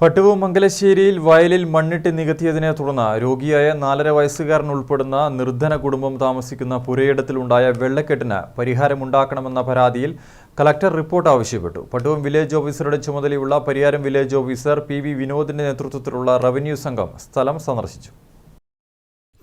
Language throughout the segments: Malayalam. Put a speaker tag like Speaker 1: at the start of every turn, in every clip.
Speaker 1: പട്ടുവം മംഗലശ്ശേരിയിൽ വയലിൽ മണ്ണിട്ട് നികത്തിയതിനെ തുടർന്ന് രോഗിയായ നാലര വയസ്സുകാരൻ ഉൾപ്പെടുന്ന നിർധന കുടുംബം താമസിക്കുന്ന പുരയിടത്തിലുണ്ടായ വെള്ളക്കെട്ടിന് പരിഹാരമുണ്ടാക്കണമെന്ന പരാതിയിൽ കലക്ടർ റിപ്പോർട്ട് ആവശ്യപ്പെട്ടു. പട്ടുവം വില്ലേജ് ഓഫീസറുടെ ചുമതലയുള്ള Pariyaram village officer P V വിനോദിന്റെ നേതൃത്വത്തിലുള്ള റവന്യൂ സംഘം സ്ഥലം സന്ദർശിച്ചു.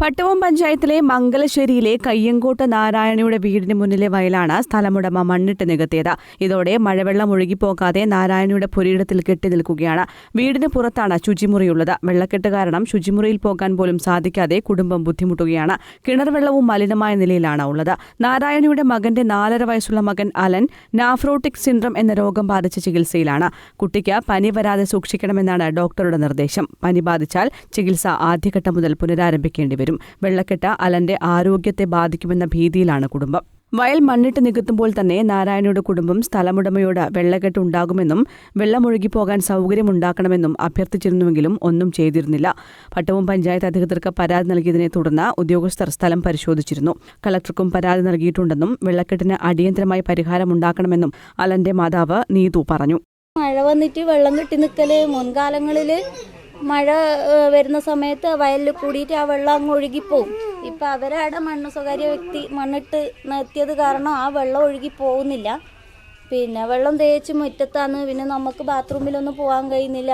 Speaker 2: പട്ടവം പഞ്ചായത്തിലെ മംഗലശ്ശേരിയിലെ കയ്യങ്കോട്ട് നാരായണയുടെ വീടിന് മുന്നിലെ വയലാണ് സ്ഥലമുടമ മണ്ണിട്ട് നികത്തിയത്. ഇതോടെ മഴവെള്ളം ഒഴുകിപ്പോകാതെ നാരായണയുടെ പുരയിടത്തിൽ കെട്ടി നിൽക്കുകയാണ്. വീടിന് പുറത്താണ് ശുചിമുറിയുള്ളത്. വെള്ളക്കെട്ട് കാരണം ശുചിമുറിയിൽ പോകാൻ പോലും സാധിക്കാതെ കുടുംബം ബുദ്ധിമുട്ടുകയാണ്. കിണർ വെള്ളവും മലിനമായ നിലയിലാണ് ഉള്ളത്. നാരായണയുടെ മകന്റെ നാലര വയസ്സുള്ള മകൻ അലൻ നാഫ്രോട്ടിക് സിൻഡ്രം എന്ന രോഗം ബാധിച്ച ചികിത്സയിലാണ്. കുട്ടിക്ക് പനി വരാതെ സൂക്ഷിക്കണമെന്നാണ് ഡോക്ടറുടെ നിർദ്ദേശം. പനി ബാധിച്ചാൽ ചികിത്സ ആദ്യഘട്ടം മുതൽ പുനരാരംഭിക്കേണ്ടി വരും. വെള്ളക്കെട്ട് അലന്റെ ആരോഗ്യത്തെ ബാധിക്കുമെന്ന ഭീതിയിലാണ് കുടുംബം. വയൽ മണ്ണിട്ട് നികത്തുമ്പോൾ തന്നെ നാരായണയുടെ കുടുംബം സ്ഥലമുടമയോട് വെള്ളക്കെട്ട് ഉണ്ടാകുമെന്നും വെള്ളമൊഴുകിപ്പോകാൻ സൗകര്യമുണ്ടാക്കണമെന്നും അഭ്യർത്ഥിച്ചിരുന്നുവെങ്കിലും ഒന്നും ചെയ്തിരുന്നില്ല. പട്ടവും പഞ്ചായത്ത് അധികൃതർക്ക് പരാതി നൽകിയതിനെ തുടർന്ന് ഉദ്യോഗസ്ഥർ സ്ഥലം പരിശോധിച്ചിരുന്നു. കളക്ടർക്കും പരാതി നൽകിയിട്ടുണ്ടെന്നും വെള്ളക്കെട്ടിന് അടിയന്തരമായി പരിഹാരമുണ്ടാക്കണമെന്നും അലന്റെ മാതാവ് നീതു പറഞ്ഞു.
Speaker 3: മഴ വന്നിട്ട് വെള്ളം കെട്ടി നിൽക്കൽ മുൻകാലങ്ങളിൽ മഴ വരുന്ന സമയത്ത് വയലിൽ കൂടിയിട്ട് ആ വെള്ളം അങ്ങ് ഒഴുകിപ്പോവും. ഇപ്പം അവരവിടെ മണ്ണ് സ്വകാര്യ വ്യക്തി മണ്ണിട്ട് നിർത്തിയത് കാരണം ആ വെള്ളം ഒഴുകി പോകുന്നില്ല. പിന്നെ വെള്ളം തേച്ച് മുറ്റത്താണ്. പിന്നെ നമുക്ക് ബാത്റൂമിലൊന്നും പോകാൻ കഴിയുന്നില്ല.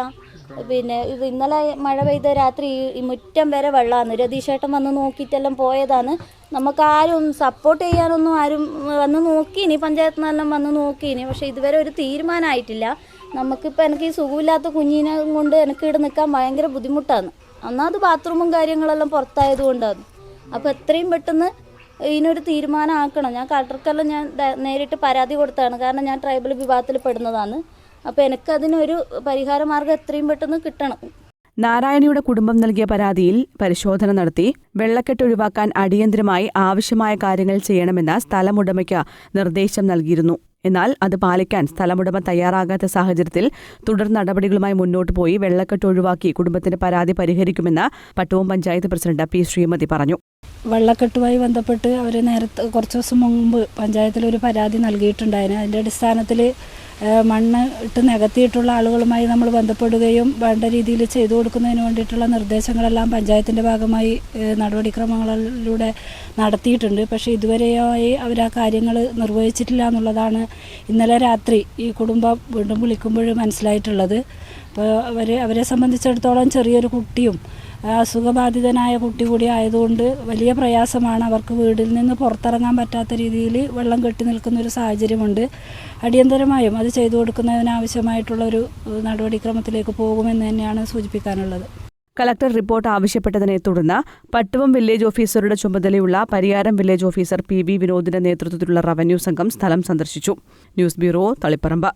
Speaker 3: പിന്നെ ഇന്നലെ മഴ പെയ്ത രാത്രി ഈ- മുറ്റം വരെ വെള്ളമാണ് രതീഷേട്ടൻ വന്ന് നോക്കിയിട്ടെല്ലാം പോയതാണ്. നമുക്ക് ആരും സപ്പോർട്ട് ചെയ്യാനൊന്നും ആരും വന്ന് നോക്കിയിനി. പഞ്ചായത്ത് നിന്നെല്ലാം വന്ന് നോക്കിയിനി. പക്ഷെ ഇതുവരെ ഒരു തീരുമാനമായിട്ടില്ല നമുക്കിപ്പോൾ എനിക്ക് ഈ സുഖമില്ലാത്ത കുഞ്ഞിനെ കൊണ്ട് എനിക്ക് ഇവിടെ നിൽക്കാൻ ഭയങ്കര ബുദ്ധിമുട്ടാണ്. അന്നാത് ബാത്റൂമും കാര്യങ്ങളെല്ലാം പുറത്തായത് കൊണ്ടാണ്. അപ്പോൾ എത്രയും പെട്ടെന്ന് ഇതിനൊരു തീരുമാനമാക്കണം. ഞാൻ കളക്ടർക്കെല്ലാം ഞാൻ നേരിട്ട് പരാതി കൊടുത്താണ്. കാരണം ഞാൻ ട്രൈബൽ വിഭാഗത്തിൽ പെടുന്നതാണ്. അപ്പോൾ എനിക്കതിനൊരു പരിഹാര മാർഗം എത്രയും പെട്ടെന്ന് കിട്ടണം.
Speaker 2: നാരായണിയുടെ കുടുംബം നൽകിയ പരാതിയിൽ പരിശോധന നടത്തി വെള്ളക്കെട്ട് ഒഴിവാക്കാൻ അടിയന്തരമായി ആവശ്യമായ കാര്യങ്ങൾ ചെയ്യണമെന്ന സ്ഥലമുടമയ്ക്ക് നിർദ്ദേശം നൽകിയിരുന്നു. എന്നാൽ അത് പാലിക്കാൻ സ്ഥലമുടമ തയ്യാറാകാത്ത സാഹചര്യത്തിൽ തുടർ നടപടികളുമായി മുന്നോട്ട് പോയി വെള്ളക്കെട്ട് ഒഴിവാക്കി കുടുംബത്തിന്റെ പരാതി പരിഹരിക്കുമെന്ന് പട്ടുവം പഞ്ചായത്ത് പ്രസിഡന്റ് പി ശ്രീമതി പറഞ്ഞു.
Speaker 4: വെള്ളക്കെട്ടുമായി ബന്ധപ്പെട്ട് അവർ നേരത്തെ കുറച്ച് ദിവസം മുമ്പ് പഞ്ചായത്തിൽ ഒരു പരാതി നൽകിയിട്ടുണ്ടായിരുന്നു. അതിന്റെ അടിസ്ഥാനത്തിൽ മണ്ണ് ഇട്ട് നികത്തിയിട്ടുള്ള ആളുകളുമായി നമ്മൾ ബന്ധപ്പെടുകയും വേണ്ട രീതിയിൽ ചെയ്തു കൊടുക്കുന്നതിന് വേണ്ടിയിട്ടുള്ള നിർദ്ദേശങ്ങളെല്ലാം പഞ്ചായത്തിന്റെ ഭാഗമായി നടപടിക്രമങ്ങളിലൂടെ നടത്തിയിട്ടുണ്ട്. പക്ഷേ ഇതുവരെയായി അവർ ആ കാര്യങ്ങൾ നിർവഹിച്ചിട്ടില്ല എന്നുള്ളതാണ് ഇന്നലെ രാത്രി ഈ കുടുംബം വീണ്ടും വിളിക്കുമ്പോൾ മനസ്സിലായിട്ടുള്ളത്. അപ്പോൾ അവർ അവരെ സംബന്ധിച്ചിടത്തോളം ചെറിയൊരു കുട്ടിയും അസുഖബാധിതനായ കുട്ടി കൂടി ആയതുകൊണ്ട് വലിയ പ്രയാസമാണ് അവർക്ക് വീടിൽ നിന്ന് പുറത്തിറങ്ങാൻ പറ്റാത്ത രീതിയിൽ വെള്ളം കെട്ടി നിൽക്കുന്ന ഒരു സാഹചര്യമുണ്ട്. അടിയന്തരമായും അത് ചെയ്തു കൊടുക്കുന്നതിനാവശ്യമായിട്ടുള്ള ഒരു നടപടിക്രമത്തിലേക്ക് പോകുമെന്ന് തന്നെയാണ് സൂചിപ്പിക്കാനുള്ളത്.
Speaker 2: കളക്ടർ റിപ്പോർട്ട് ആവശ്യപ്പെട്ടതിനെ തുടർന്ന് പട്ടുവം വില്ലേജ് ഓഫീസറുടെ ചുമതലയുള്ള Pariyaram village officer P V വിനോദിന്റെ നേതൃത്വത്തിലുള്ള റവന്യൂ സംഘം സ്ഥലം സന്ദർശിച്ചു. News bureau Taliparamba.